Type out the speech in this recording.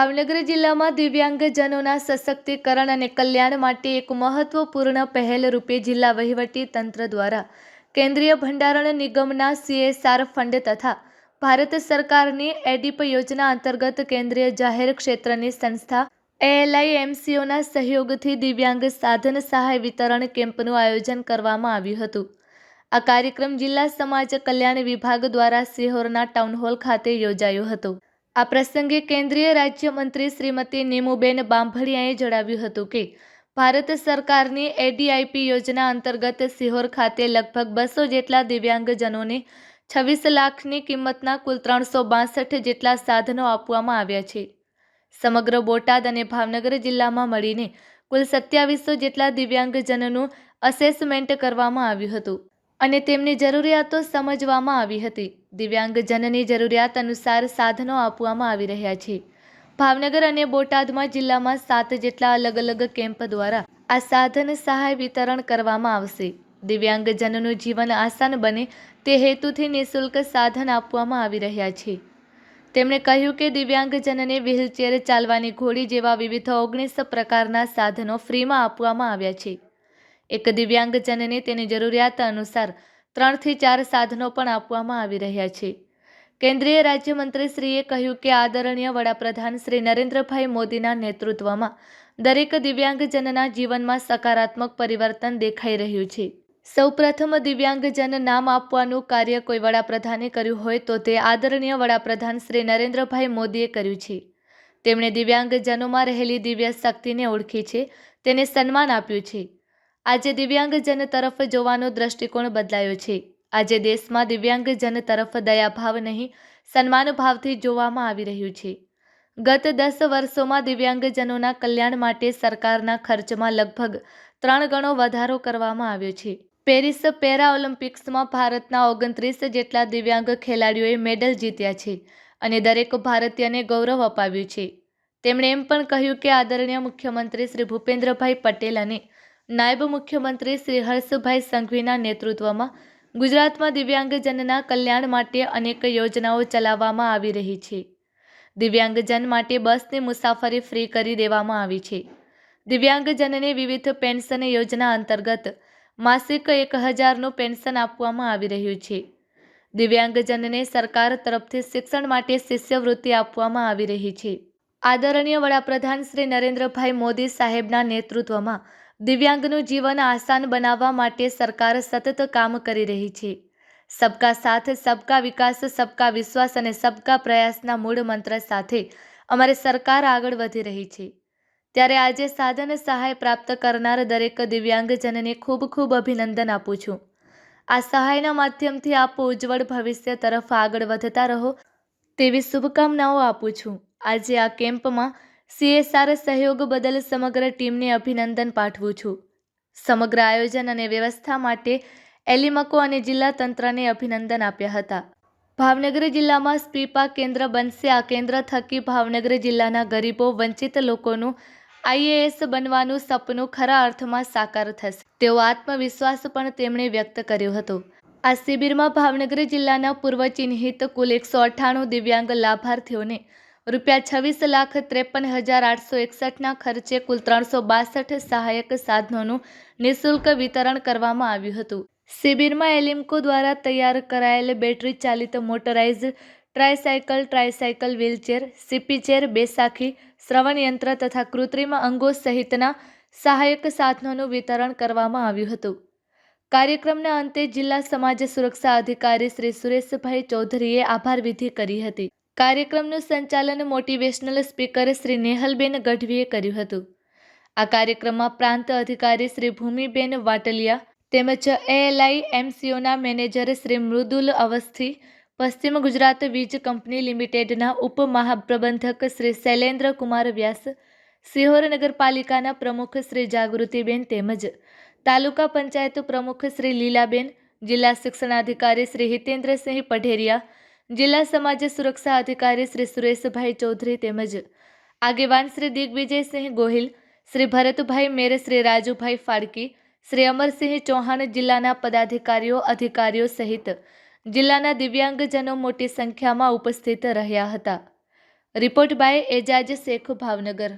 ભાવનગર જિલ્લામાં દિવ્યાંગજનોના સશક્તિકરણ અને કલ્યાણ માટે એક મહત્વપૂર્ણ પહેલ રૂપે જિલ્લા વહીવટી તંત્ર દ્વારા કેન્દ્રીય ભંડારણ નિગમના સીએસઆર ફંડ તથા ભારત સરકારની એડીપ યોજના અંતર્ગત કેન્દ્રીય જાહેર ક્ષેત્રની સંસ્થા એએલઆઈએમસીઓના સહયોગથી દિવ્યાંગ સાધન સહાય વિતરણ કેમ્પનું આયોજન કરવામાં આવ્યું હતું. આ કાર્યક્રમ જિલ્લા સમાજ કલ્યાણ વિભાગ દ્વારા સિહોરના ટાઉન હોલ ખાતે યોજાયો હતો. આ પ્રસંગે કેન્દ્રીય રાજ્યમંત્રી શ્રીમતી નીમુબેન બાંભળિયાએ જણાવ્યું હતું કે, ભારત સરકારની એડીઆઈપી યોજના અંતર્ગત સિહોર ખાતે લગભગ બસો જેટલા દિવ્યાંગજનોને છવ્વીસ લાખની કિંમતના કુલ ત્રણસો બાસઠ જેટલા સાધનો આપવામાં આવ્યા છે. સમગ્ર બોટાદ અને ભાવનગર જિલ્લામાં મળીને કુલ સત્યાવીસો જેટલા દિવ્યાંગજનોનું અસેસમેન્ટ કરવામાં આવ્યું હતું અને તેમની જરૂરિયાતો સમજવામાં આવી હતી. દિવ્યાંગજનની જરૂરિયાત અનુસાર સાધનો આપવામાં આવી રહ્યા છે. ભાવનગર અને બોટાદમાં જિલ્લામાં સાત જેટલા અલગ અલગ કેમ્પ દ્વારા આ સાધન સહાય વિતરણ કરવામાં આવશે. દિવ્યાંગજનનું જીવન આસાન બને તે હેતુથી નિઃશુલ્ક સાધન આપવામાં આવી રહ્યા છે. તેમણે કહ્યું કે દિવ્યાંગજનને વ્હીલચેર ચાલવાની ઘોડી જેવા વિવિધ ઓગણીસ પ્રકારના સાધનો ફ્રીમાં આપવામાં આવ્યા છે. એક દિવ્યાંગજનને તેની જરૂરિયાત અનુસાર ત્રણથી ચાર સાધનો પણ આપવામાં આવી રહ્યા છે. કેન્દ્રીય રાજ્યમંત્રીશ્રીએ કહ્યું કે આદરણીય વડાપ્રધાન શ્રી નરેન્દ્રભાઈ મોદીના નેતૃત્વમાં દરેક દિવ્યાંગજનના જીવનમાં સકારાત્મક પરિવર્તન દેખાઈ રહ્યું છે. સૌપ્રથમ દિવ્યાંગજન નામ આપવાનું કાર્ય કોઈ વડાપ્રધાને કર્યું હોય તો તે આદરણીય વડાપ્રધાન શ્રી નરેન્દ્રભાઈ મોદીએ કર્યું છે. તેમણે દિવ્યાંગજનોમાં રહેલી દિવ્ય શક્તિને ઓળખી છે, તેને સન્માન આપ્યું છે. આજે દિવ્યાંગજન તરફ જોવાનો દ્રષ્ટિકોણ બદલાયો છે. આજે દેશમાં દિવ્યાંગજન તરફ દયાભાવ નહીં, સન્માન ભાવથી જોવામાં આવી રહ્યું છે. ગત દસ વર્ષોમાં દિવ્યાંગજનોના કલ્યાણ માટે સરકારના ખર્ચમાં લગભગ ત્રણ ગણો વધારો કરવામાં આવ્યો છે. પેરિસ પેરા ઓલિમ્પિક્સમાં ભારતના ઓગણત્રીસ જેટલા દિવ્યાંગ ખેલાડીઓએ મેડલ જીત્યા છે અને દરેક ભારતીયને ગૌરવ અપાવ્યું છે. તેમણે એમ પણ કહ્યું કે આદરણીય મુખ્યમંત્રી શ્રી ભૂપેન્દ્રભાઈ પટેલ અને નાયબ મુખ્યમંત્રી શ્રી હર્ષભાઈ સંઘવીના નેતૃત્વમાં ગુજરાતમાં દિવ્યાંગજનના કલ્યાણ માટે અનેક યોજનાઓ ચલાવવામાં આવી રહી છે. દિવ્યાંગજન માટે બસની મુસાફરી ફ્રી કરી દેવામાં આવી છે. દિવ્યાંગજનને વિવિધ પેન્શન યોજના અંતર્ગત માસિક એક હજારનું પેન્શન આપવામાં આવી રહ્યું છે. દિવ્યાંગજનને સરકાર તરફથી શિક્ષણ માટે શિષ્યવૃત્તિ આપવામાં આવી રહી છે. આદરણીય વડાપ્રધાન શ્રી નરેન્દ્રભાઈ મોદી સાહેબના નેતૃત્વમાં દિવ્યાંગનું જીવન આસાન બનાવવા માટે સરકાર સતત કામ કરી રહી છે. સબકા સાથ, સબકા વિકાસ, સબકા વિશ્વાસ અને સબકા પ્રયાસના મૂળ મંત્ર સાથે અમારી સરકાર આગળ વધી રહી છે. ત્યારે આજે સાધન સહાય પ્રાપ્ત કરનાર દરેક દિવ્યાંગજનને ખૂબ ખૂબ અભિનંદન આપું છું. આ સહાયના માધ્યમથી આપ ઉજ્જવળ ભવિષ્ય તરફ આગળ વધતા રહો તેવી શુભકામનાઓ આપું છું. આજે આ કેમ્પમાં સીએસઆર સહયોગ બદલ સમગ્ર ટીમને અભિનંદન પાઠવું છું. સમગ્ર આયોજન અને વ્યવસ્થા માટે એલિમકો અને જિલ્લા તંત્રને અભિનંદન આપ્યા હતા. ભાવનગર જિલ્લામાં સ્પીપા કેન્દ્ર બનશે. આ કેન્દ્ર થકી ભાવનગર જિલ્લાના ગરીબો, વંચિત લોકોનું આઈએએસ બનવાનું સપનું ખરા અર્થમાં સાકાર થશે. તેવો આત્મવિશ્વાસ પણ તેમણે વ્યક્ત કર્યો હતો. આ શિબિરમાં ભાવનગર જિલ્લાના પૂર્વ ચિહ્નિત કુલ એકસો અઠ્ઠાણું દિવ્યાંગ લાભાર્થીઓને રૂપિયા છવ્વીસ લાખ ત્રેપન હજાર આઠસો એકસઠના ખર્ચે કુલ ત્રણસો બાસઠ સહાયક સાધનોનું નિઃશુલ્ક વિતરણ કરવામાં આવ્યું હતું. શિબિરમાં એલિમ્કો દ્વારા તૈયાર કરાયેલ battery ચાલિત motorise tricycle tricycle wheelchair, CP chair, Baisakhi શ્રવણ યંત્ર તથા કૃત્રિમ અંગો સહિતના સહાયક સાધનોનું વિતરણ કરવામાં આવ્યું હતું. કાર્યક્રમના અંતે જિલ્લા સમાજ સુરક્ષા અધિકારી શ્રી સુરેશભાઈ ચૌધરીએ આભાર વિધિ કરી હતી. કાર્યક્રમનું સંચાલન મોટિવેશનલ સ્પીકર શ્રી નેહલબેન ગઢવીએ કર્યું હતું. આ કાર્યક્રમમાં પ્રાંત અધિકારી શ્રી ભૂમિબેન વાટલિયા તેમજ એએલઆઈ એમસીઓના મેનેજર શ્રી મૃદુલ અવસ્થી, પશ્ચિમ ગુજરાત વીજ કંપની લિમિટેડના ઉપમહાપ્રબંધક શ્રી શૈલેન્દ્ર કુમાર વ્યાસ, સિહોર નગરપાલિકાના પ્રમુખ શ્રી જાગૃતિબેન તેમજ તાલુકા પંચાયત પ્રમુખ શ્રી લીલાબેન, જિલ્લા શિક્ષણાધિકારી શ્રી હિતેન્દ્રસિંહ પઢેરિયા જિલ્લા સમાજ સુરક્ષા અધિકારી શ્રી સુરેશભાઈ ચૌધરી તેમજ આગેવાન શ્રી દિગ્વિજયસિંહ ગોહિલ, શ્રી ભરતભાઈ મેર, શ્રી રાજુભાઈ ફાળકી શ્રી અમરસિંહ ચૌહાણ જિલ્લાના પદાધિકારીઓ, અધિકારીઓ સહિત જિલ્લાના દિવ્યાંગજનો મોટી સંખ્યામાં ઉપસ્થિત રહ્યા હતા. Report by Ejaz Sheikh Bhavnagar.